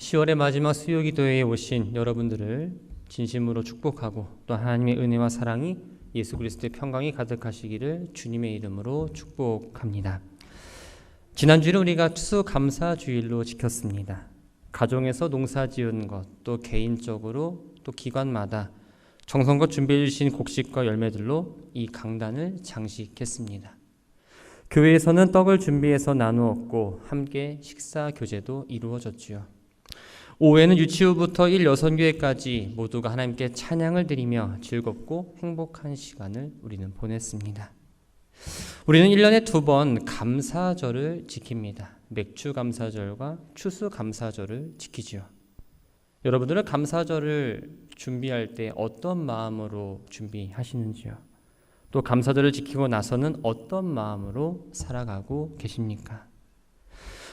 10월의 마지막 수요 기도회에 오신 여러분들을 진심으로 축복하고 또 하나님의 은혜와 사랑이 예수 그리스도의 평강이 가득하시기를 주님의 이름으로 축복합니다. 지난주를 우리가 추수 감사 주일로 지켰습니다. 가정에서 농사 지은 것, 또 개인적으로 또 기관마다 정성껏 준비해 주신 곡식과 열매들로 이 강단을 장식했습니다. 교회에서는 떡을 준비해서 나누었고 함께 식사 교제도 이루어졌지요. 오후에는 유치부부터 1, 6교회까지 모두가 하나님께 찬양을 드리며 즐겁고 행복한 시간을 우리는 보냈습니다. 우리는 1년에 두 번 감사절을 지킵니다. 맥주 감사절과 추수 감사절을 지키지요. 여러분들은 감사절을 준비할 때 어떤 마음으로 준비하시는지요? 또 감사절을 지키고 나서는 어떤 마음으로 살아가고 계십니까?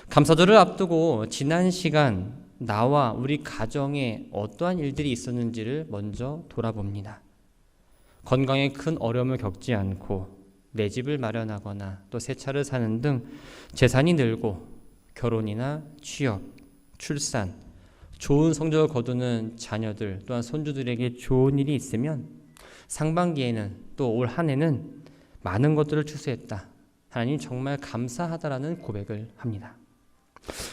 감사절을 앞두고 지난 시간 나와 우리 가정에 어떠한 일들이 있었는지를 먼저 돌아봅니다. 건강에 큰 어려움을 겪지 않고 내 집을 마련하거나 또 새 차를 사는 등 재산이 늘고 결혼이나 취업, 출산, 좋은 성적을 거두는 자녀들 또한 손주들에게 좋은 일이 있으면 상반기에는 또 올 한 해는 많은 것들을 추수했다. 하나님 정말 감사하다라는 고백을 합니다.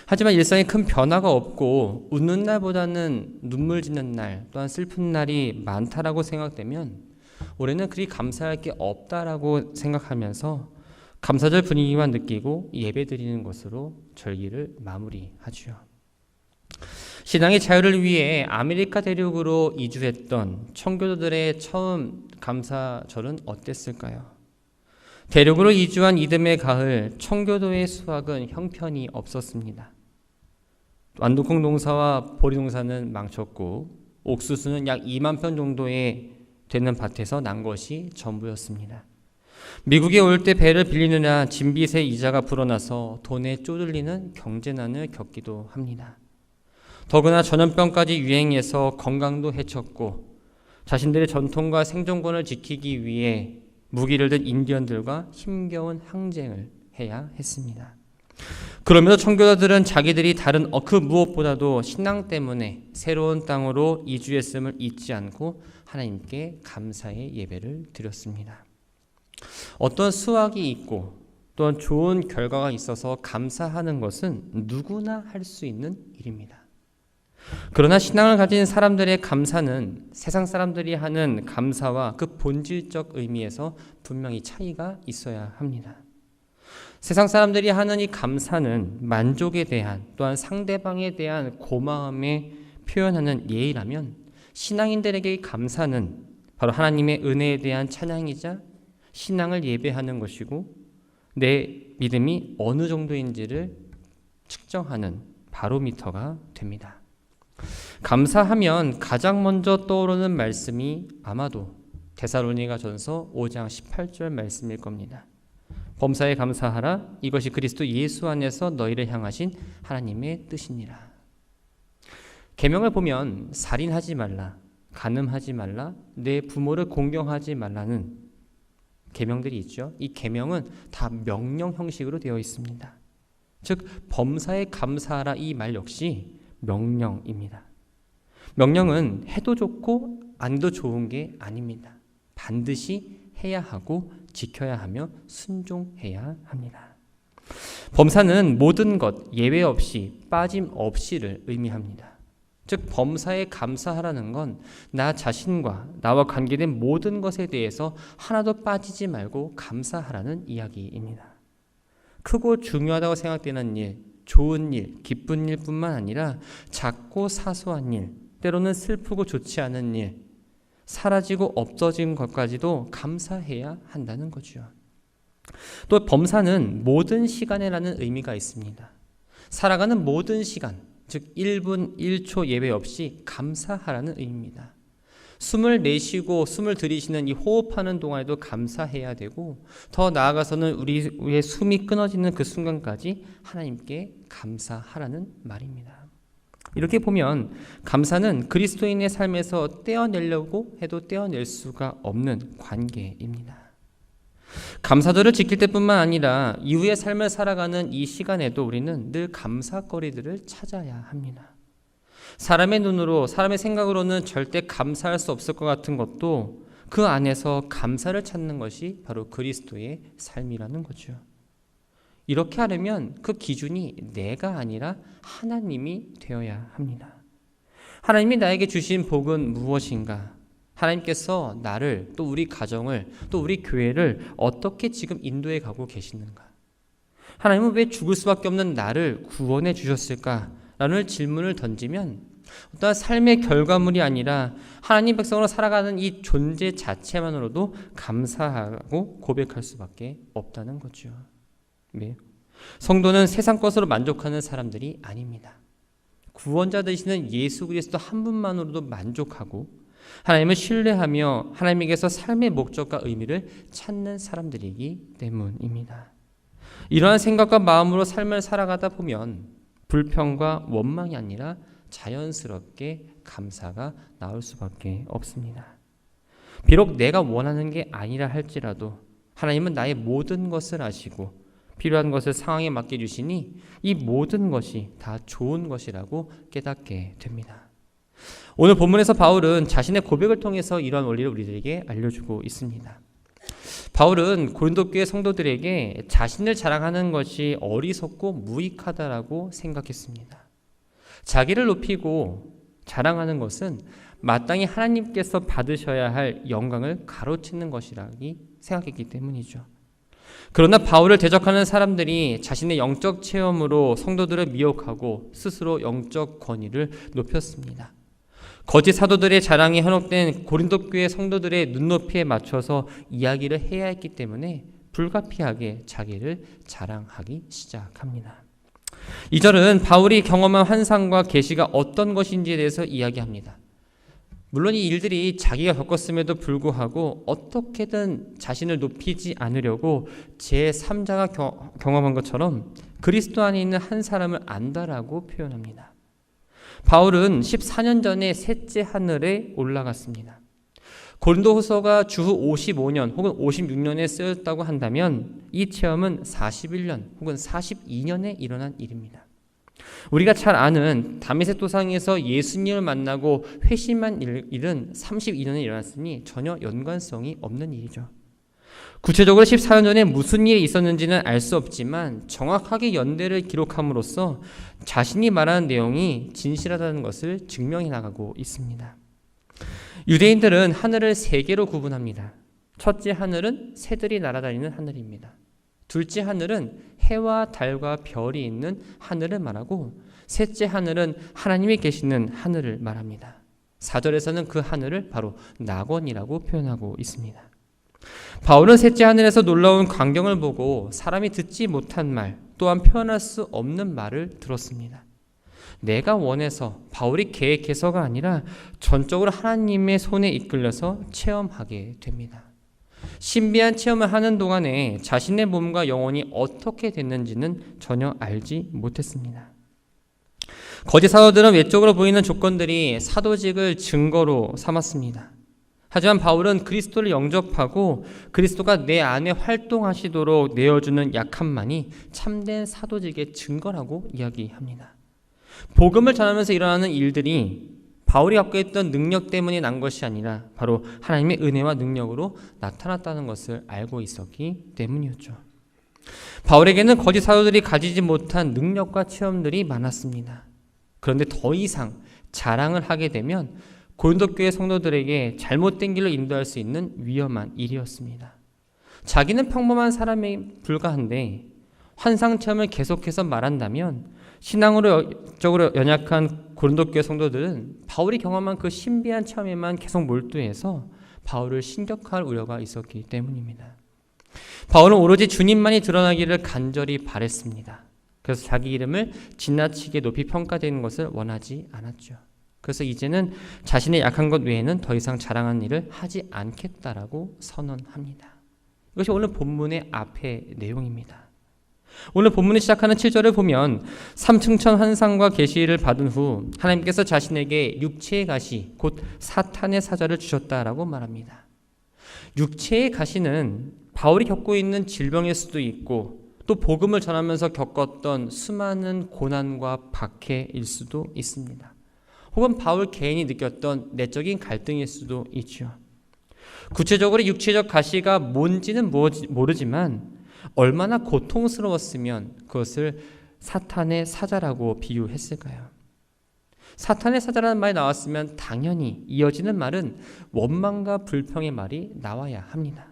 하지만 일상에 큰 변화가 없고 웃는 날보다는 눈물 짓는 날 또한 슬픈 날이 많다라고 생각되면 올해는 그리 감사할 게 없다라고 생각하면서 감사절 분위기만 느끼고 예배 드리는 것으로 절기를 마무리하지요. 신앙의 자유를 위해 아메리카 대륙으로 이주했던 청교도들의 처음 감사절은 어땠을까요? 대륙으로 이주한 이듬해 가을 청교도의 수확은 형편이 없었습니다. 완두콩 농사와 보리 농사는 망쳤고 옥수수는 약 2만 편 정도의 되는 밭에서 난 것이 전부였습니다. 미국에 올 때 배를 빌리느라 진빚의 이자가 불어나서 돈에 쪼들리는 경제난을 겪기도 합니다. 더구나 전염병까지 유행해서 건강도 해쳤고 자신들의 전통과 생존권을 지키기 위해 무기를 든 인디언들과 힘겨운 항쟁을 해야 했습니다. 그러면서 청교도들은 자기들이 다른 어, 그 무엇보다도 신앙 때문에 새로운 땅으로 이주했음을 잊지 않고 하나님께 감사의 예배를 드렸습니다. 어떤 수확이 있고 또한 좋은 결과가 있어서 감사하는 것은 누구나 할 수 있는 일입니다. 그러나 신앙을 가진 사람들의 감사는 세상 사람들이 하는 감사와 그 본질적 의미에서 분명히 차이가 있어야 합니다. 세상 사람들이 하는 이 감사는 만족에 대한 또한 상대방에 대한 고마움에 표현하는 예의라면 신앙인들에게 감사는 바로 하나님의 은혜에 대한 찬양이자 신앙을 예배하는 것이고 내 믿음이 어느 정도인지를 측정하는 바로미터가 됩니다. 감사하면 가장 먼저 떠오르는 말씀이 아마도 데살로니가 전서 5장 18절 말씀일 겁니다. 범사에 감사하라 이것이 그리스도 예수 안에서 너희를 향하신 하나님의 뜻이니라. 계명을 보면 살인하지 말라, 간음하지 말라, 내 부모를 공경하지 말라는 계명들이 있죠. 이 계명은 다 명령 형식으로 되어 있습니다. 즉 범사에 감사하라 이 말 역시 명령입니다. 명령은 해도 좋고 안도 좋은 게 아닙니다. 반드시 해야 하고 지켜야 하며 순종해야 합니다. 범사는 모든 것 예외 없이 빠짐 없이를 의미합니다. 즉 범사에 감사하라는 건 나 자신과 나와 관계된 모든 것에 대해서 하나도 빠지지 말고 감사하라는 이야기입니다. 크고 중요하다고 생각되는 일, 좋은 일, 기쁜 일뿐만 아니라 작고 사소한 일, 때로는 슬프고 좋지 않은 일, 사라지고 없어진 것까지도 감사해야 한다는 거죠. 또 범사는 모든 시간에라는 의미가 있습니다. 살아가는 모든 시간, 즉 1분 1초 예외 없이 감사하라는 의미입니다. 숨을 내쉬고 숨을 들이쉬는 이 호흡하는 동안에도 감사해야 되고 더 나아가서는 우리의 숨이 끊어지는 그 순간까지 하나님께 감사하라는 말입니다. 이렇게 보면 감사는 그리스도인의 삶에서 떼어내려고 해도 떼어낼 수가 없는 관계입니다. 감사절을 지킬 때뿐만 아니라 이후의 삶을 살아가는 이 시간에도 우리는 늘 감사거리들을 찾아야 합니다. 사람의 눈으로 사람의 생각으로는 절대 감사할 수 없을 것 같은 것도 그 안에서 감사를 찾는 것이 바로 그리스도의 삶이라는 거죠. 이렇게 하려면 그 기준이 내가 아니라 하나님이 되어야 합니다. 하나님이 나에게 주신 복은 무엇인가? 하나님께서 나를 또 우리 가정을 또 우리 교회를 어떻게 지금 인도해 가고 계시는가? 하나님은 왜 죽을 수밖에 없는 나를 구원해 주셨을까? 라는 질문을 던지면 어떤 삶의 결과물이 아니라 하나님 백성으로 살아가는 이 존재 자체만으로도 감사하고 고백할 수밖에 없다는 거죠. 네. 성도는 세상 것으로 만족하는 사람들이 아닙니다. 구원자 되시는 예수 그리스도 한 분만으로도 만족하고 하나님을 신뢰하며 하나님에게서 삶의 목적과 의미를 찾는 사람들이기 때문입니다. 이러한 생각과 마음으로 삶을 살아가다 보면 불평과 원망이 아니라 자연스럽게 감사가 나올 수밖에 없습니다. 비록 내가 원하는 게 아니라 할지라도 하나님은 나의 모든 것을 아시고 필요한 것을 상황에 맡겨 주시니 이 모든 것이 다 좋은 것이라고 깨닫게 됩니다. 오늘 본문에서 바울은 자신의 고백을 통해서 이러한 원리를 우리들에게 알려주고 있습니다. 바울은 고린도 교회 성도들에게 자신을 자랑하는 것이 어리석고 무익하다라고 생각했습니다. 자기를 높이고 자랑하는 것은 마땅히 하나님께서 받으셔야 할 영광을 가로채는 것이라기 생각했기 때문이죠. 그러나 바울을 대적하는 사람들이 자신의 영적 체험으로 성도들을 미혹하고 스스로 영적 권위를 높였습니다. 거짓 사도들의 자랑이 현혹된 고린도 교회 성도들의 눈높이에 맞춰서 이야기를 해야 했기 때문에 불가피하게 자기를 자랑하기 시작합니다. 이 절은 바울이 경험한 환상과 계시가 어떤 것인지에 대해서 이야기합니다. 물론 이 일들이 자기가 겪었음에도 불구하고 어떻게든 자신을 높이지 않으려고 제3자가 경험한 것처럼 그리스도 안에 있는 한 사람을 안다라고 표현합니다. 바울은 14년 전에 셋째 하늘에 올라갔습니다. 고린도후서가 주후 55년 혹은 56년에 쓰였다고 한다면 이 체험은 41년 혹은 42년에 일어난 일입니다. 우리가 잘 아는 다메섹 도상에서 예수님을 만나고 회심한 일은 32년에 일어났으니 전혀 연관성이 없는 일이죠. 구체적으로 14년 전에 무슨 일이 있었는지는 알 수 없지만 정확하게 연대를 기록함으로써 자신이 말하는 내용이 진실하다는 것을 증명해 나가고 있습니다. 유대인들은 하늘을 세 개로 구분합니다. 첫째 하늘은 새들이 날아다니는 하늘입니다. 둘째 하늘은 해와 달과 별이 있는 하늘을 말하고 셋째 하늘은 하나님이 계시는 하늘을 말합니다. 사절에서는 그 하늘을 바로 낙원이라고 표현하고 있습니다. 바울은 셋째 하늘에서 놀라운 광경을 보고 사람이 듣지 못한 말 또한 표현할 수 없는 말을 들었습니다. 내가 원해서 바울이 계획해서가 아니라 전적으로 하나님의 손에 이끌려서 체험하게 됩니다. 신비한 체험을 하는 동안에 자신의 몸과 영혼이 어떻게 됐는지는 전혀 알지 못했습니다. 거짓 사도들은 외적으로 보이는 조건들이 사도직을 증거로 삼았습니다. 하지만 바울은 그리스도를 영접하고 그리스도가 내 안에 활동하시도록 내어주는 약함만이 참된 사도직의 증거라고 이야기합니다. 복음을 전하면서 일어나는 일들이 바울이 갖고 있던 능력 때문에 난 것이 아니라 바로 하나님의 은혜와 능력으로 나타났다는 것을 알고 있었기 때문이었죠. 바울에게는 거짓 사도들이 가지지 못한 능력과 체험들이 많았습니다. 그런데 더 이상 자랑을 하게 되면 고린도 교회 성도들에게 잘못된 길로 인도할 수 있는 위험한 일이었습니다. 자기는 평범한 사람에 불과한데 환상 체험을 계속해서 말한다면 신앙으로 연약한 고린도 교회 성도들은 바울이 경험한 그 신비한 체험에만 계속 몰두해서 바울을 신격할 우려가 있었기 때문입니다. 바울은 오로지 주님만이 드러나기를 간절히 바랬습니다. 그래서 자기 이름을 지나치게 높이 평가되는 것을 원하지 않았죠. 그래서 이제는 자신의 약한 것 외에는 더 이상 자랑하는 일을 하지 않겠다라고 선언합니다. 이것이 오늘 본문의 앞의 내용입니다. 오늘 본문을 시작하는 7절을 보면 삼층천 환상과 계시를 받은 후 하나님께서 자신에게 육체의 가시 곧 사탄의 사자를 주셨다라고 말합니다. 육체의 가시는 바울이 겪고 있는 질병일 수도 있고 또 복음을 전하면서 겪었던 수많은 고난과 박해일 수도 있습니다. 혹은 바울 개인이 느꼈던 내적인 갈등일 수도 있죠. 구체적으로 육체적 가시가 뭔지는 모르지만 얼마나 고통스러웠으면 그것을 사탄의 사자라고 비유했을까요? 사탄의 사자라는 말이 나왔으면 당연히 이어지는 말은 원망과 불평의 말이 나와야 합니다.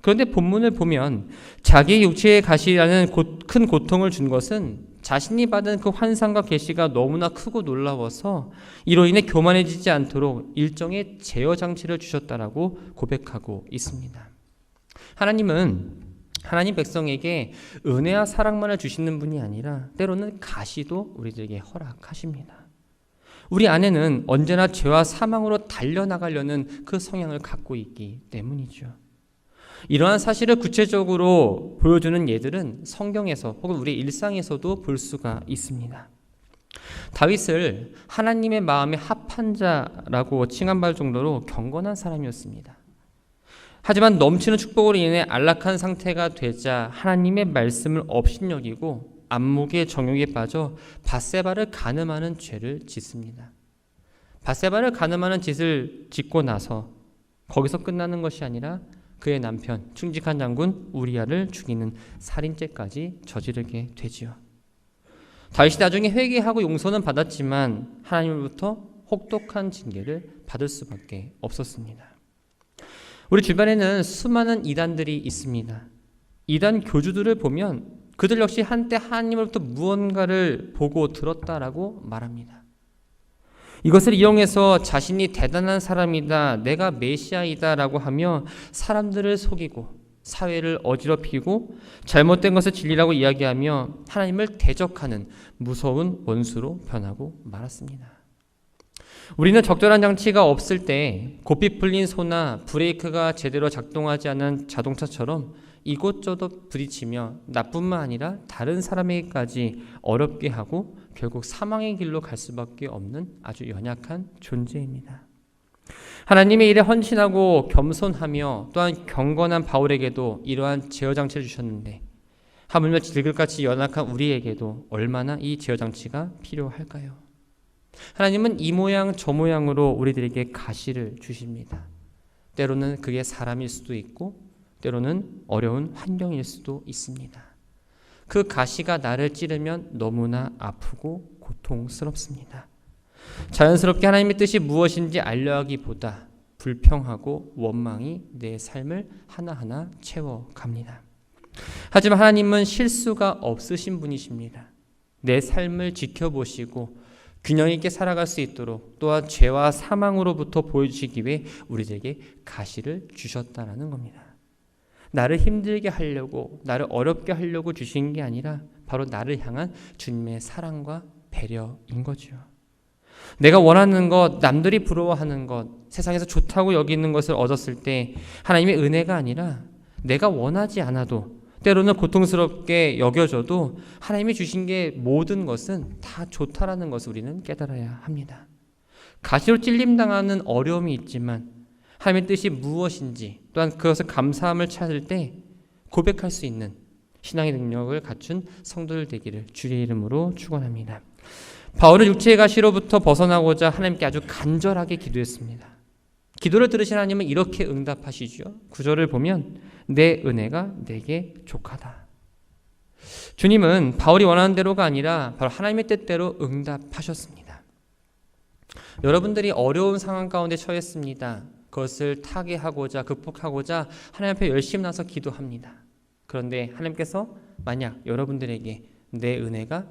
그런데 본문을 보면 자기 육체의 가시라는 큰 고통을 준 것은 자신이 받은 그 환상과 계시가 너무나 크고 놀라워서 이로 인해 교만해지지 않도록 일정의 제어 장치를 주셨다라고 고백하고 있습니다. 하나님은 하나님 백성에게 은혜와 사랑만을 주시는 분이 아니라 때로는 가시도 우리들에게 허락하십니다. 우리 안에는 언제나 죄와 사망으로 달려나가려는 그 성향을 갖고 있기 때문이죠. 이러한 사실을 구체적으로 보여주는 예들은 성경에서 혹은 우리 일상에서도 볼 수가 있습니다. 다윗을 하나님의 마음에 합한 자라고 칭함받을 정도로 경건한 사람이었습니다. 하지만 넘치는 축복으로 인해 안락한 상태가 되자 하나님의 말씀을 업신여기고 안목의 정욕에 빠져 바세바를 가늠하는 죄를 짓습니다. 바세바를 가늠하는 짓을 짓고 나서 거기서 끝나는 것이 아니라 그의 남편 충직한 장군 우리아를 죽이는 살인죄까지 저지르게 되지요. 다윗이 나중에 회개하고 용서는 받았지만 하나님으로부터 혹독한 징계를 받을 수밖에 없었습니다. 우리 주변에는 수많은 이단들이 있습니다. 이단 교주들을 보면 그들 역시 한때 하나님으로부터 무언가를 보고 들었다라고 말합니다. 이것을 이용해서 자신이 대단한 사람이다, 내가 메시아이다 라고 하며 사람들을 속이고 사회를 어지럽히고 잘못된 것을 진리라고 이야기하며 하나님을 대적하는 무서운 원수로 변하고 말았습니다. 우리는 적절한 장치가 없을 때 고삐 풀린 소나 브레이크가 제대로 작동하지 않은 자동차처럼 이곳저곳 부딪히며 나뿐만 아니라 다른 사람에게까지 어렵게 하고 결국 사망의 길로 갈 수밖에 없는 아주 연약한 존재입니다. 하나님의 일에 헌신하고 겸손하며 또한 경건한 바울에게도 이러한 제어 장치를 주셨는데 하물며 질글같이 연약한 우리에게도 얼마나 이 제어 장치가 필요할까요? 하나님은 이 모양 저 모양으로 우리들에게 가시를 주십니다. 때로는 그게 사람일 수도 있고 때로는 어려운 환경일 수도 있습니다. 그 가시가 나를 찌르면 너무나 아프고 고통스럽습니다. 자연스럽게 하나님의 뜻이 무엇인지 알려하기보다 불평하고 원망이 내 삶을 하나하나 채워갑니다. 하지만 하나님은 실수가 없으신 분이십니다. 내 삶을 지켜보시고 균형 있게 살아갈 수 있도록 또한 죄와 사망으로부터 보여주시기 위해 우리에게 가시를 주셨다라는 겁니다. 나를 힘들게 하려고 나를 어렵게 하려고 주신 게 아니라 바로 나를 향한 주님의 사랑과 배려인 거죠. 내가 원하는 것, 남들이 부러워하는 것, 세상에서 좋다고 여기는 것을 얻었을 때 하나님의 은혜가 아니라 내가 원하지 않아도 때로는 고통스럽게 여겨져도 하나님이 주신 게 모든 것은 다 좋다라는 것을 우리는 깨달아야 합니다. 가시로 찔림 당하는 어려움이 있지만 하나님의 뜻이 무엇인지 또한 그것을 감사함을 찾을 때 고백할 수 있는 신앙의 능력을 갖춘 성도들 되기를 주의 이름으로 축원합니다. 바울은 육체의 가시로부터 벗어나고자 하나님께 아주 간절하게 기도했습니다. 기도를 들으신 하나님은 이렇게 응답하시죠. 구절을 보면 내 은혜가 내게 족하다. 주님은 바울이 원하는 대로가 아니라 바로 하나님의 뜻대로 응답하셨습니다. 여러분들이 어려운 상황 가운데 처했습니다. 그것을 타개하고자 극복하고자 하나님 앞에 열심히 나서 기도합니다. 그런데 하나님께서 만약 여러분들에게 내 은혜가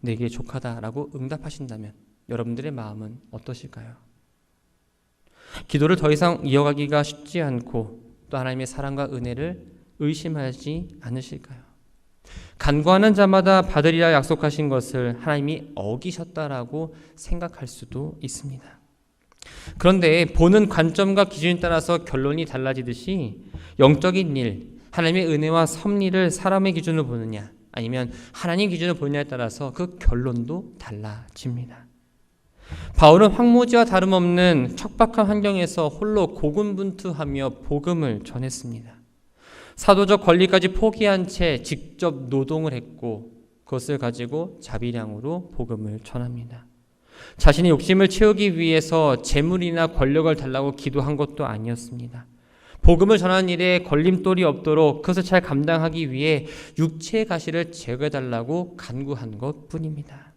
내게 족하다라고 응답하신다면 여러분들의 마음은 어떠실까요? 기도를 더 이상 이어가기가 쉽지 않고 또 하나님의 사랑과 은혜를 의심하지 않으실까요? 간구하는 자마다 받으리라 약속하신 것을 하나님이 어기셨다라고 생각할 수도 있습니다. 그런데 보는 관점과 기준에 따라서 결론이 달라지듯이 영적인 일, 하나님의 은혜와 섭리를 사람의 기준으로 보느냐, 아니면 하나님 기준으로 보느냐에 따라서 그 결론도 달라집니다. 바울은 황무지와 다름없는 척박한 환경에서 홀로 고군분투하며 복음을 전했습니다. 사도적 권리까지 포기한 채 직접 노동을 했고 그것을 가지고 자비량으로 복음을 전합니다. 자신의 욕심을 채우기 위해서 재물이나 권력을 달라고 기도한 것도 아니었습니다. 복음을 전하는 일에 걸림돌이 없도록 그것을 잘 감당하기 위해 육체의 가시를 제거해달라고 간구한 것 뿐입니다.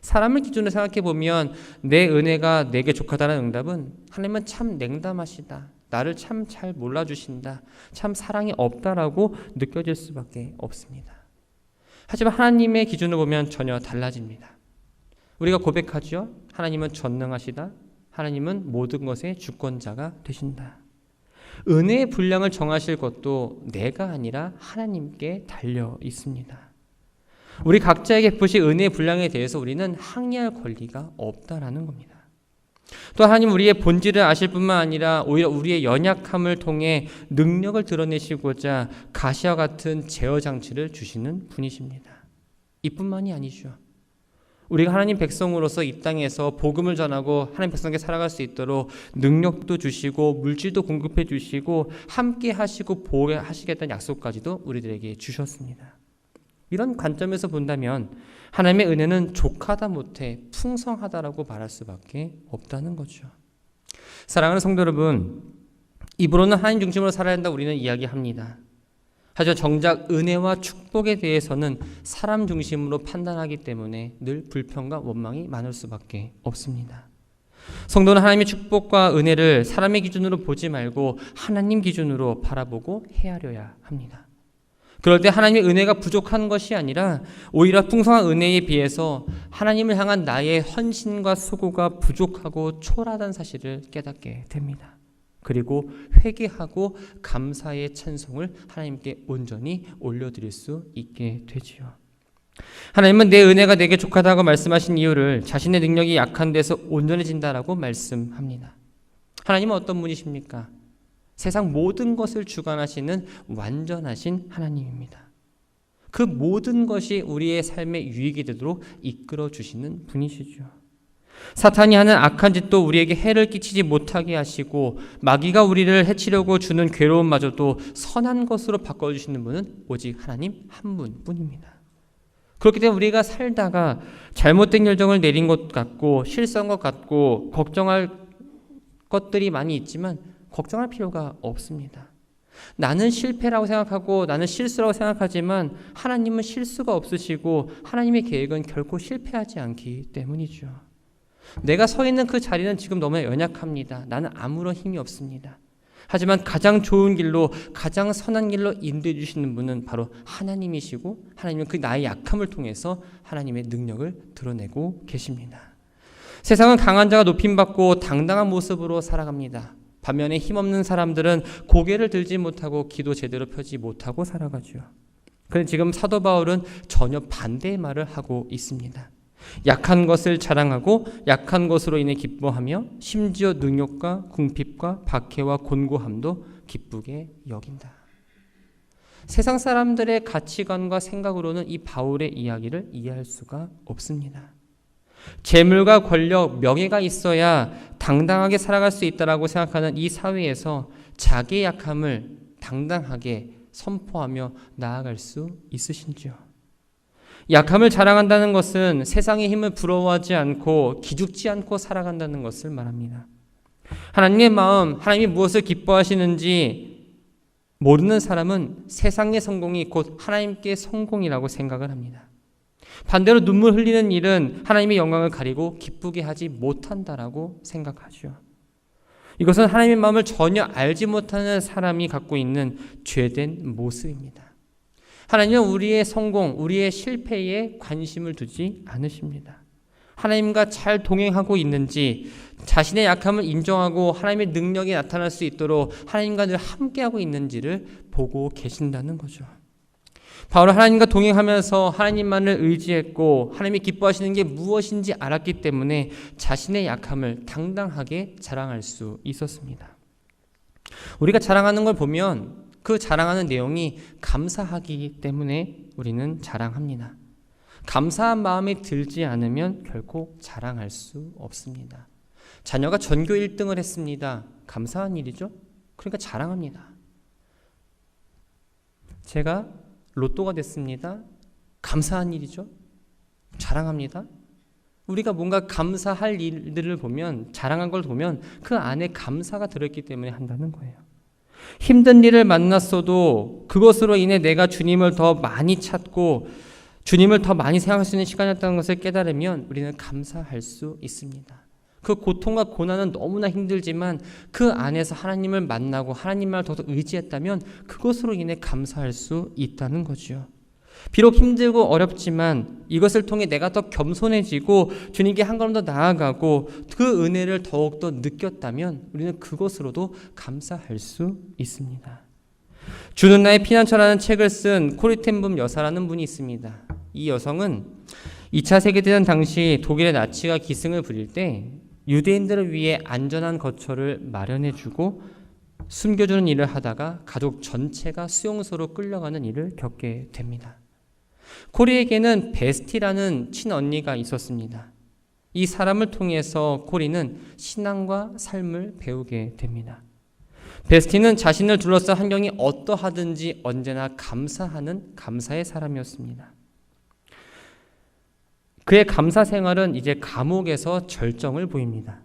사람을 기준으로 생각해 보면 내 은혜가 내게 족하다는 응답은 하나님은 참 냉담하시다. 나를 참 잘 몰라주신다. 참 사랑이 없다라고 느껴질 수밖에 없습니다. 하지만 하나님의 기준으로 보면 전혀 달라집니다. 우리가 고백하죠. 하나님은 전능하시다. 하나님은 모든 것의 주권자가 되신다. 은혜의 분량을 정하실 것도 내가 아니라 하나님께 달려 있습니다. 우리 각자에게 베푸신 은혜의 분량에 대해서 우리는 항의할 권리가 없다라는 겁니다. 또 하나님 우리의 본질을 아실 뿐만 아니라 오히려 우리의 연약함을 통해 능력을 드러내시고자 가시와 같은 제어 장치를 주시는 분이십니다. 이뿐만이 아니죠. 우리가 하나님 백성으로서 이 땅에서 복음을 전하고 하나님 백성에게 살아갈 수 있도록 능력도 주시고 물질도 공급해 주시고 함께 하시고 보호하시겠다는 약속까지도 우리들에게 주셨습니다. 이런 관점에서 본다면 하나님의 은혜는 족하다 못해 풍성하다라고 말할 수밖에 없다는 거죠. 사랑하는 성도 여러분, 입으로는 하나님 중심으로 살아야 한다 우리는 이야기합니다. 하지만 정작 은혜와 축복에 대해서는 사람 중심으로 판단하기 때문에 늘 불평과 원망이 많을 수밖에 없습니다. 성도는 하나님의 축복과 은혜를 사람의 기준으로 보지 말고 하나님 기준으로 바라보고 헤아려야 합니다. 그럴 때 하나님의 은혜가 부족한 것이 아니라 오히려 풍성한 은혜에 비해서 하나님을 향한 나의 헌신과 수고가 부족하고 초라하다는 사실을 깨닫게 됩니다. 그리고 회개하고 감사의 찬송을 하나님께 온전히 올려드릴 수 있게 되지요. 하나님은 내 은혜가 내게 족하다고 말씀하신 이유를 자신의 능력이 약한 데서 온전해진다라고 말씀합니다. 하나님은 어떤 분이십니까? 세상 모든 것을 주관하시는 완전하신 하나님입니다. 그 모든 것이 우리의 삶에 유익이 되도록 이끌어 주시는 분이시죠. 사탄이 하는 악한 짓도 우리에게 해를 끼치지 못하게 하시고 마귀가 우리를 해치려고 주는 괴로움마저도 선한 것으로 바꿔 주시는 분은 오직 하나님 한 분뿐입니다. 그렇기 때문에 우리가 살다가 잘못된 결정을 내린 것 같고 실수한 것 같고 걱정할 것들이 많이 있지만 걱정할 필요가 없습니다. 나는 실패라고 생각하고 나는 실수라고 생각하지만 하나님은 실수가 없으시고 하나님의 계획은 결코 실패하지 않기 때문이죠. 내가 서 있는 그 자리는 지금 너무 연약합니다. 나는 아무런 힘이 없습니다. 하지만 가장 좋은 길로 가장 선한 길로 인도해 주시는 분은 바로 하나님이시고 하나님은 그 나의 약함을 통해서 하나님의 능력을 드러내고 계십니다. 세상은 강한 자가 높임 받고 당당한 모습으로 살아갑니다. 반면에 힘없는 사람들은 고개를 들지 못하고 기도 제대로 펴지 못하고 살아가죠. 그런데 지금 사도 바울은 전혀 반대의 말을 하고 있습니다. 약한 것을 자랑하고 약한 것으로 인해 기뻐하며 심지어 능욕과 궁핍과 박해와 곤고함도 기쁘게 여긴다. 세상 사람들의 가치관과 생각으로는 이 바울의 이야기를 이해할 수가 없습니다. 재물과 권력, 명예가 있어야 당당하게 살아갈 수 있다라고 생각하는 이 사회에서 자기의 약함을 당당하게 선포하며 나아갈 수 있으신지요? 약함을 자랑한다는 것은 세상의 힘을 부러워하지 않고 기죽지 않고 살아간다는 것을 말합니다. 하나님의 마음, 하나님이 무엇을 기뻐하시는지 모르는 사람은 세상의 성공이 곧 하나님께 성공이라고 생각을 합니다. 반대로 눈물 흘리는 일은 하나님의 영광을 가리고 기쁘게 하지 못한다라고 생각하죠. 이것은 하나님의 마음을 전혀 알지 못하는 사람이 갖고 있는 죄된 모습입니다. 하나님은 우리의 성공, 우리의 실패에 관심을 두지 않으십니다. 하나님과 잘 동행하고 있는지 자신의 약함을 인정하고 하나님의 능력이 나타날 수 있도록 하나님과 늘 함께하고 있는지를 보고 계신다는 거죠. 바울은 하나님과 동행하면서 하나님만을 의지했고 하나님이 기뻐하시는 게 무엇인지 알았기 때문에 자신의 약함을 당당하게 자랑할 수 있었습니다. 우리가 자랑하는 걸 보면 그 자랑하는 내용이 감사하기 때문에 우리는 자랑합니다. 감사한 마음이 들지 않으면 결코 자랑할 수 없습니다. 자녀가 전교 1등을 했습니다. 감사한 일이죠? 그러니까 자랑합니다. 제가 로또가 됐습니다. 감사한 일이죠? 자랑합니다. 우리가 뭔가 감사할 일들을 보면 자랑한 걸 보면 그 안에 감사가 들어있기 때문에 한다는 거예요. 힘든 일을 만났어도 그것으로 인해 내가 주님을 더 많이 찾고 주님을 더 많이 생각할 수 있는 시간이었다는 것을 깨달으면 우리는 감사할 수 있습니다. 그 고통과 고난은 너무나 힘들지만 그 안에서 하나님을 만나고 하나님을 더 의지했다면 그것으로 인해 감사할 수 있다는 거죠. 비록 힘들고 어렵지만 이것을 통해 내가 더 겸손해지고 주님께 한 걸음 더 나아가고 그 은혜를 더욱더 느꼈다면 우리는 그것으로도 감사할 수 있습니다. 주는 나의 피난처라는 책을 쓴 코리텐붐 여사라는 분이 있습니다. 이 여성은 2차 세계대전 당시 독일의 나치가 기승을 부릴 때 유대인들을 위해 안전한 거처를 마련해주고 숨겨주는 일을 하다가 가족 전체가 수용소로 끌려가는 일을 겪게 됩니다. 코리에게는 베스티라는 친언니가 있었습니다. 이 사람을 통해서 코리는 신앙과 삶을 배우게 됩니다. 베스티는 자신을 둘러싼 환경이 어떠하든지 언제나 감사하는 감사의 사람이었습니다. 그의 감사 생활은 이제 감옥에서 절정을 보입니다.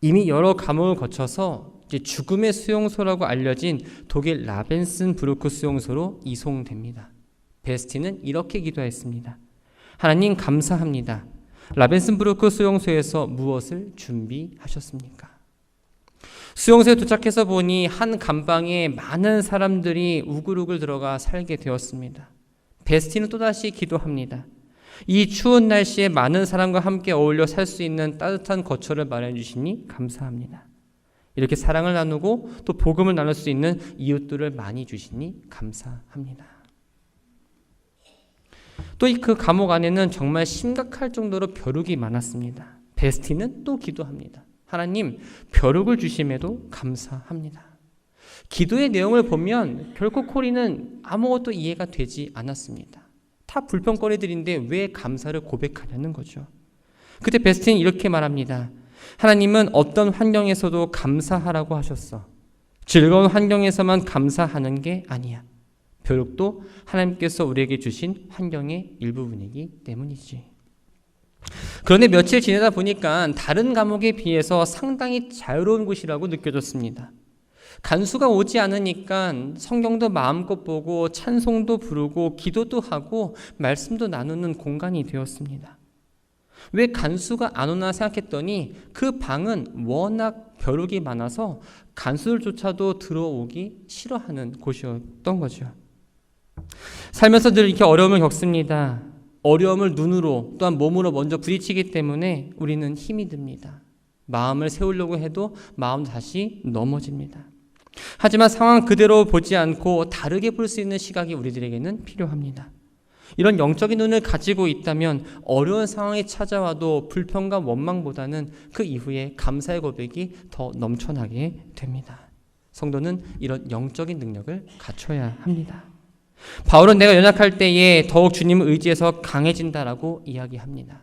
이미 여러 감옥을 거쳐서 죽음의 수용소라고 알려진 독일 라벤슨 브루크 수용소로 이송됩니다. 베스티는 이렇게 기도했습니다. 하나님 감사합니다. 라벤슨부르크 수용소에서 무엇을 준비하셨습니까? 수용소에 도착해서 보니 한 감방에 많은 사람들이 우글우글 들어가 살게 되었습니다. 베스티는 또다시 기도합니다. 이 추운 날씨에 많은 사람과 함께 어울려 살 수 있는 따뜻한 거처를 마련해 주시니 감사합니다. 이렇게 사랑을 나누고 또 복음을 나눌 수 있는 이웃들을 많이 주시니 감사합니다. 또 그 감옥 안에는 정말 심각할 정도로 벼룩이 많았습니다. 베스티는 또 기도합니다. 하나님, 벼룩을 주심에도 감사합니다. 기도의 내용을 보면 결코 코리는 아무것도 이해가 되지 않았습니다. 다 불평거리들인데 왜 감사를 고백하냐는 거죠. 그때 베스틴 이렇게 말합니다. 하나님은 어떤 환경에서도 감사하라고 하셨어. 즐거운 환경에서만 감사하는 게 아니야. 벼룩도 하나님께서 우리에게 주신 환경의 일부분이기 때문이지. 그런데 며칠 지내다 보니까 다른 감옥에 비해서 상당히 자유로운 곳이라고 느껴졌습니다. 간수가 오지 않으니까 성경도 마음껏 보고 찬송도 부르고 기도도 하고 말씀도 나누는 공간이 되었습니다. 왜 간수가 안 오나 생각했더니 그 방은 워낙 벼룩이 많아서 간수들조차도 들어오기 싫어하는 곳이었던 거죠. 살면서 늘 이렇게 어려움을 겪습니다. 어려움을 눈으로 또한 몸으로 먼저 부딪히기 때문에 우리는 힘이 듭니다. 마음을 세우려고 해도 마음 다시 넘어집니다. 하지만 상황 그대로 보지 않고 다르게 볼 수 있는 시각이 우리들에게는 필요합니다. 이런 영적인 눈을 가지고 있다면 어려운 상황이 찾아와도 불평과 원망보다는 그 이후에 감사의 고백이 더 넘쳐나게 됩니다. 성도는 이런 영적인 능력을 갖춰야 합니다. 바울은 내가 연약할 때에 더욱 주님을 의지해서 강해진다라고 이야기합니다.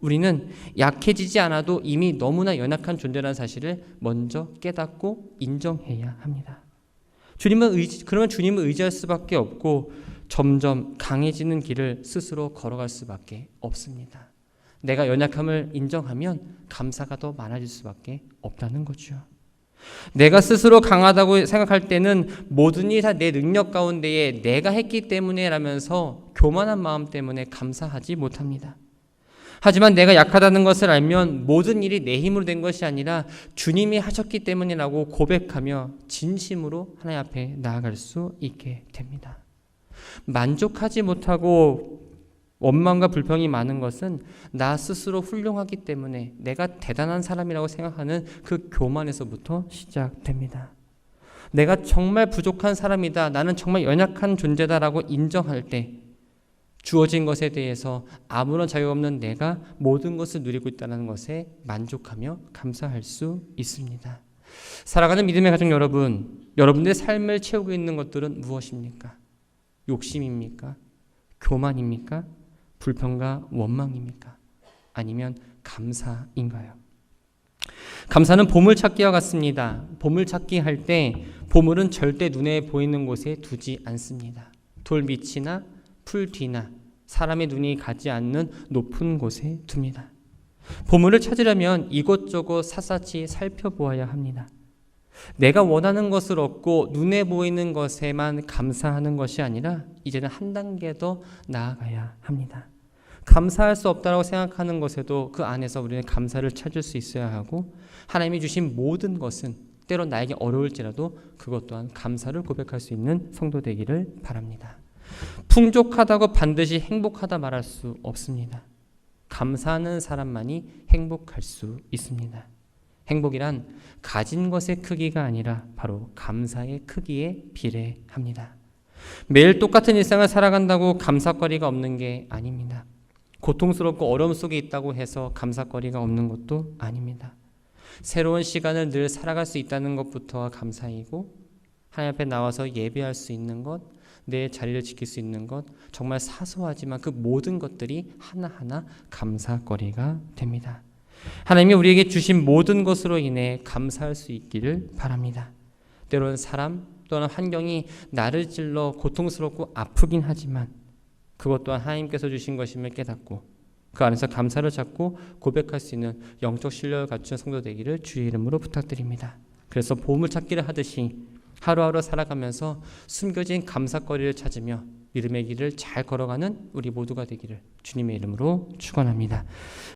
우리는 약해지지 않아도 이미 너무나 연약한 존재라는 사실을 먼저 깨닫고 인정해야 합니다. 주님은 의지, 그러면 주님을 의지할 수밖에 없고 점점 강해지는 길을 스스로 걸어갈 수밖에 없습니다. 내가 연약함을 인정하면 감사가 더 많아질 수밖에 없다는 거죠. 내가 스스로 강하다고 생각할 때는 모든 일이 다 내 능력 가운데에 내가 했기 때문에 라면서 교만한 마음 때문에 감사하지 못합니다. 하지만 내가 약하다는 것을 알면 모든 일이 내 힘으로 된 것이 아니라 주님이 하셨기 때문이라고 고백하며 진심으로 하나님 앞에 나아갈 수 있게 됩니다. 만족하지 못하고 원망과 불평이 많은 것은 나 스스로 훌륭하기 때문에 내가 대단한 사람이라고 생각하는 그 교만에서부터 시작됩니다. 내가 정말 부족한 사람이다. 나는 정말 연약한 존재다라고 인정할 때 주어진 것에 대해서 아무런 자격 없는 내가 모든 것을 누리고 있다는 것에 만족하며 감사할 수 있습니다. 살아가는 믿음의 가족 여러분, 여러분들의 삶을 채우고 있는 것들은 무엇입니까? 욕심입니까? 교만입니까? 불평과 원망입니까? 아니면 감사인가요? 감사는 보물찾기와 같습니다. 보물찾기 할 때 보물은 절대 눈에 보이는 곳에 두지 않습니다. 돌 밑이나 풀 뒤나 사람의 눈이 가지 않는 높은 곳에 둡니다. 보물을 찾으려면 이곳저곳 샅샅이 살펴보아야 합니다. 내가 원하는 것을 얻고 눈에 보이는 것에만 감사하는 것이 아니라 이제는 한 단계 더 나아가야 합니다. 감사할 수 없다고 생각하는 것에도 그 안에서 우리는 감사를 찾을 수 있어야 하고 하나님이 주신 모든 것은 때로 나에게 어려울지라도 그것 또한 감사를 고백할 수 있는 성도 되기를 바랍니다. 풍족하다고 반드시 행복하다 말할 수 없습니다. 감사하는 사람만이 행복할 수 있습니다. 행복이란 가진 것의 크기가 아니라 바로 감사의 크기에 비례합니다. 매일 똑같은 일상을 살아간다고 감사거리가 없는 게 아닙니다. 고통스럽고 어려움 속에 있다고 해서 감사거리가 없는 것도 아닙니다. 새로운 시간을 늘 살아갈 수 있다는 것부터가 감사이고 하나님 앞에 나와서 예배할 수 있는 것, 내 자리를 지킬 수 있는 것, 정말 사소하지만 그 모든 것들이 하나하나 감사거리가 됩니다. 하나님이 우리에게 주신 모든 것으로 인해 감사할 수 있기를 바랍니다. 때로는 사람 또는 환경이 나를 찔러 고통스럽고 아프긴 하지만 그것 또한 하나님께서 주신 것임을 깨닫고 그 안에서 감사를 찾고 고백할 수 있는 영적 신뢰를 갖춘 성도 되기를 주의 이름으로 부탁드립니다. 그래서 보물 찾기를 하듯이 하루하루 살아가면서 숨겨진 감사거리를 찾으며 믿음의 길을 잘 걸어가는 우리 모두가 되기를 주님의 이름으로 축원합니다.